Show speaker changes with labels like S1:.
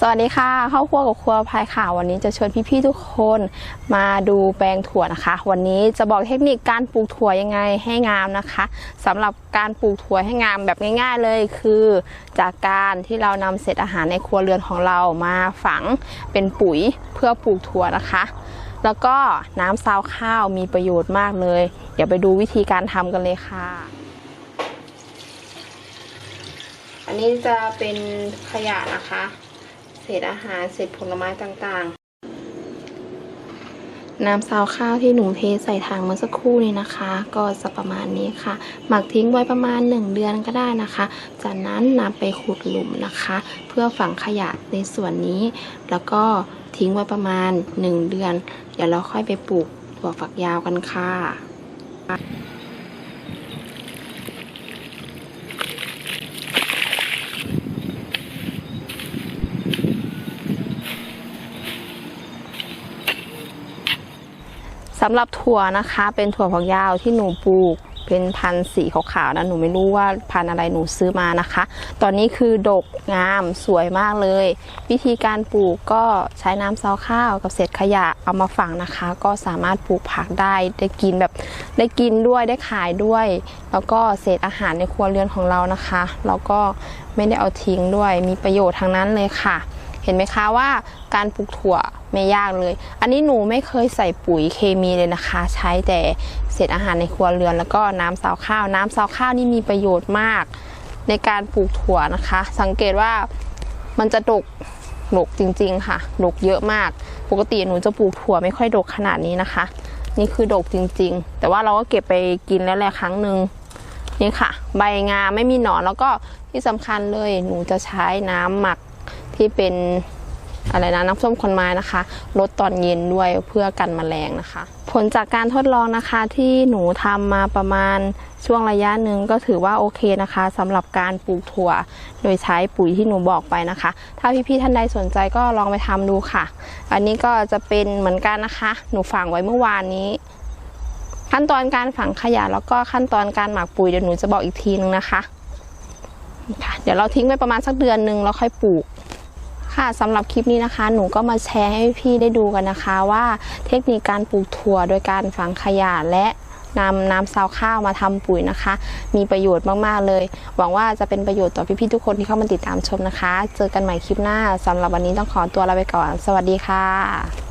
S1: สวัสดีค่ะเข้าครัวกับครัวพายค่ะวันนี้จะชวนพี่ๆทุกคนมาดูแปลงถั่วนะคะ วันนี้จะบอกเทคนิคการปลูกถั่วยังไงให้งามนะคะสำหรับการปลูกถั่วให้งามแบบง่าย ๆ เลยคือ จากการที่เรานำเศษอาหารในครัวเรือนของเรามาฝังเป็นปุ๋ยเพื่อปลูกถั่วนะคะ แล้วก็น้ำซาวข้าวมีประโยชน์มากเลย เดี๋ยวไปดูวิธีการทำกันเลยค่ะอันนี้จะเป็นขยะนะคะ เศษอาหารเศษผลไม้ต่างๆ น้ำซาวข้าวที่หนูเทใส่ถังเมื่อสักครู่นี้นะคะ ก็จะประมาณนี้ค่ะ หมักทิ้งไว้ประมาณ 1 เดือนก็ได้นะคะ จากนั้นนำไปขุดหลุมนะคะ เพื่อฝังขยะในส่วนนี้ แล้วก็ทิ้งไว้ประมาณ 1 เดือน เดี๋ยวเราค่อยไปปลูกถั่วฝักยาวกันค่ะ สำหรับถั่วนะคะ เป็นถั่วฝักยาวที่หนูปลูก เป็นพันธุ์สีขาวๆนะหนูไม่รู้ว่าพันธุ์อะไรหนูซื้อมานะคะ ตอนนี้คือดกงามสวยมากเลย วิธีการปลูกก็ใช้น้ำซาวข้าวกับเศษขยะเอามาฝังนะคะ ก็สามารถปลูกผักได้ได้กินแบบได้กินด้วยได้ขายด้วย แล้วก็เศษอาหารในครัวเรือนของเรานะคะเราก็ไม่ได้เอาทิ้งด้วยมีประโยชน์ทั้งนั้นเลยค่ะ เห็นไหมคะว่าการปลูกถั่วไม่ยากเลย อันนี้หนูไม่เคยใส่ปุ๋ยเคมีเลยนะคะ ใช้แต่เศษอาหารในครัวเรือน แล้วก็น้ำซาวข้าว น้ำซาวข้าวนี่มีประโยชน์มาก ในการปลูกถั่วนะคะ สังเกตว่ามันจะดกดกจริง ๆ ค่ะดกเยอะมาก ปกติหนูจะปลูกถั่วไม่ค่อยดกขนาดนี้นะคะ นี่คือดกจริง ๆ แต่ว่าเราก็เก็บไปกินแล้วแหละครั้งหนึ่งนี่ค่ะ ใบงาไม่มีหนอนแล้วก็ที่สำคัญเลยหนูจะใช้น้ำหมัก ที่เป็นอะไรนะน้ำส้มคนไม้นะคะลดตอนเย็นด้วยเพื่อกันแมลงนะคะ ผลจากการทดลองนะคะที่หนูทำมาประมาณช่วงระยะหนึ่งก็ถือว่าโอเคนะคะสำหรับการปลูกถั่ว โดยใช้ปุ๋ยที่หนูบอกไปนะคะ ถ้าพี่ๆท่านใดสนใจก็ลองไปทำดูค่ะ อันนี้ก็จะเป็นเหมือนกันนะคะ หนูฝังไว้เมื่อวานนี้ ขั้นตอนการฝังขยะแล้วก็ขั้นตอนการหมักปุ๋ยเดี๋ยวหนูจะบอกอีกทีนึงนะคะ เดี๋ยวเราทิ้งไว้ประมาณสักเดือนหนึ่งแล้วค่อยปลูก ค่ะสำหรับคลิปนี้นะคะ หนูก็มาแชร์ให้พี่ได้ดูกันนะคะ ว่าเทคนิคการปลูกถั่วโดยการฝังขยะและนำน้ำซาวข้าวมาทำปุ๋ยนะคะ มีประโยชน์มากๆเลย หวังว่าจะเป็นประโยชน์ต่อพี่ๆทุกคนที่เข้ามาติดตามชมนะคะ เจอกันใหม่คลิปหน้าสำหรับวันนี้ต้องขอตัวลาไปก่อน สวัสดีค่ะ